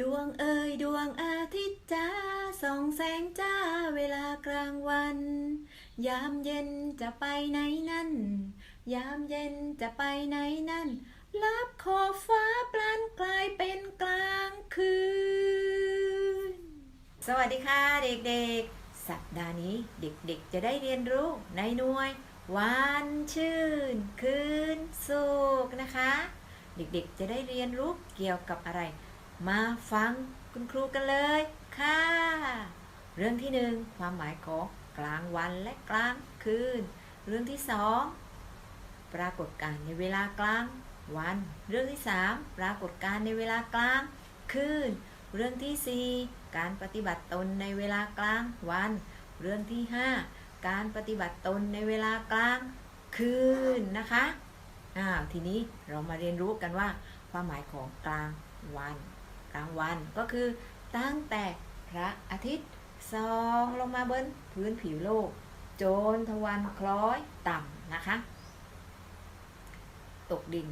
ดวงเอ่ยดวงอาทิตย์จ้าส่องแสงจ้าเวลากลางวัน ยามเย็นจะไปไหนนั่น ยามเย็นจะไปไหนนั่นลับขอบฟ้าปลานกลายเป็นกลางคืน สวัสดีค่ะเด็กๆ สัปดาห์นี้เด็กๆ จะได้เรียนรู้ในหน่วย วันชื่น คืนสุขนะคะ เด็กๆ จะได้เรียนรู้เกี่ยวกับอะไร มาฟังคุณครูกันเลยค่ะ เรื่องที่หนึ่งความหมายของกลางวันและกลางคืน เรื่องที่สองปรากฏการณ์ในเวลากลางวัน เรื่องที่สามปรากฏการณ์ในเวลากลางคืน เรื่องที่สี่การปฏิบัติตนในเวลากลางวัน เรื่องที่ห้าการปฏิบัติตนในเวลากลางคืนนะคะอ้าวทีนี้เรามาเรียนรู้กันว่า ความหมายของกลางวัน กลางวันก็คือตั้งแต่พระอาทิตย์ส่องลงมาบนพื้นผิวโลก จนทวันคล้อยต่ำนะคะ ตกดิน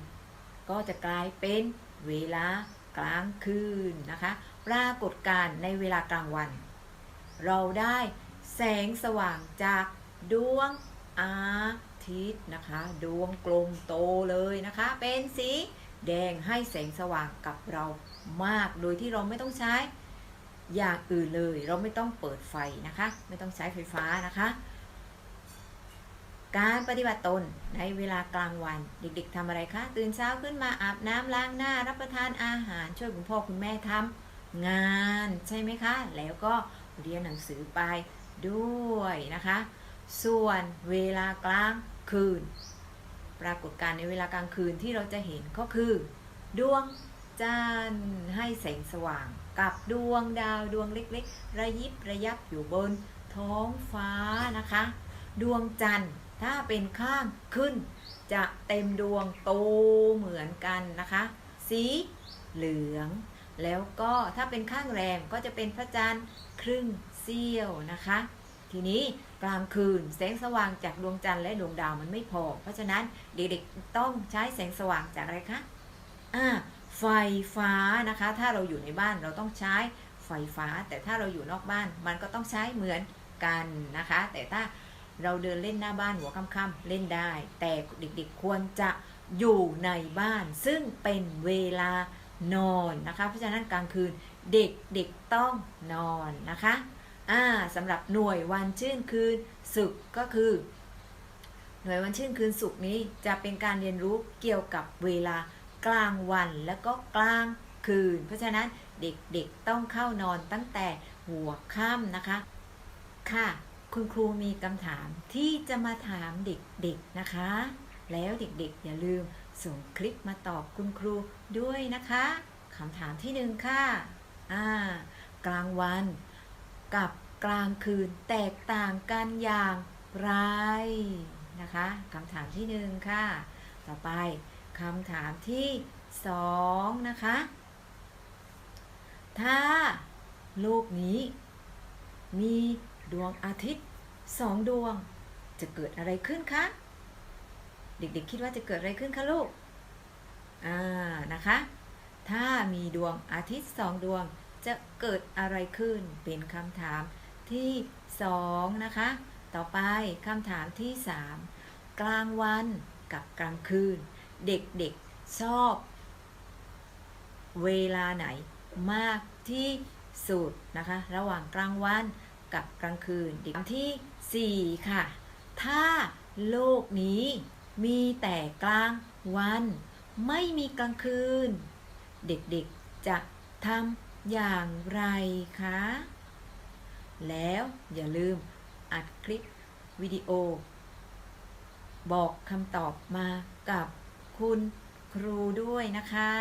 ก็จะกลายเป็นเวลากลางคืนนะคะ ปรากฏการณ์ในเวลากลางวัน เราได้แสงสว่างจากดวงอาทิตย์นะคะ ดวงกลมโตเลยนะคะ เป็นสี แดงให้แสงสว่างกับเรามาก โดยที่เราไม่ต้องใช้อย่างอื่นเลย เราไม่ต้องเปิดไฟนะคะ ไม่ต้องใช้ไฟฟ้านะคะ การปฏิบัติตนในเวลากลางวัน เด็ก ๆทำอะไรคะ ตื่นเช้าขึ้นมาอาบน้ำล้างหน้า รับประทานอาหารช่วยคุณพ่อคุณแม่ทำงานใช่ไหมคะ แล้วก็เรียนหนังสือไปด้วยนะคะ ส่วนเวลากลางคืน ปรากฏการณ์ในเวลากลางคืนที่เราจะเห็นก็คือ ดวงจันทร์ให้แสงสว่าง กับดวงดาวดวงเล็กๆ ระยิบระยับอยู่บนท้องฟ้านะคะ ดวงจันทร์ถ้าเป็นข้างขึ้น จะเต็มดวงโตเหมือนกันนะคะ สีเหลือง แล้วก็ถ้าเป็นข้างแรมก็จะเป็นพระจันทร์ครึ่งเสี้ยวนะคะ ทีนี้กลางคืนแสงสว่างจากดวงจันทร์และดวงดาวมันไม่พอ เพราะฉะนั้นเด็กๆต้องใช้แสงสว่างจากอะไรคะอ่าไฟฟ้านะคะ ถ้าเราอยู่ในบ้านเราต้องใช้ไฟฟ้า แต่ถ้าเราอยู่นอกบ้าน มันก็ต้องใช้เหมือนกันนะคะ แต่ถ้าเราเดินเล่นหน้าบ้านหัวค่ำๆเล่นได้ แต่เด็กๆควรจะอยู่ในบ้าน ซึ่งเป็นเวลานอนนะคะ เพราะฉะนั้นกลางคืนเด็กๆต้องนอนนะคะ อ่าสำหรับหน่วยวันชื่นคืนสุขก็คือ หน่วยวันชื่นคืนสุขนี้จะเป็นการเรียนรู้เกี่ยวกับเวลากลางวันแล้วก็กลางคืน เพราะฉะนั้นเด็กๆต้องเข้านอนตั้งแต่หัวค่ำนะคะ ค่ะ คุณครูมีคำถามที่จะมาถามเด็กๆนะคะ แล้วเด็กๆ อย่าลืมส่งคลิปมาตอบคุณครูด้วยนะคะคำถามที่หนึ่งค่ะ อ่า กลางวัน กับกลางคืนแตกต่างกันอย่างไรนะคะคำถามที่หนึ่งค่ะ ต่อไปคำถามที่สองนะคะ ถ้าโลกนี้ มีดวงอาทิตย์สองดวง จะเกิดอะไรขึ้นคะ เด็กๆคิดว่าจะเกิดอะไรขึ้นคะลูก อ่า นะคะ ถ้ามีดวงอาทิตย์สองดวง จะเกิดอะไรขึ้น เป็นคำถามที่สองนะคะ ต่อไปคำถามที่สามกลางวันกับกลางคืน เด็กๆชอบ เวลาไหนมากที่สุดนะคะ ระหว่างกลางวันกับกลางคืนเด็กที่สี่ค่ะ ถ้าโลกนี้มีแต่กลางวัน ไม่มีกลางคืน เด็กๆจะทำ อย่างไรคะ แล้วอย่าลืมอัดคลิปวิดีโอ บอกคำตอบมากับคุณครูด้วยนะคะ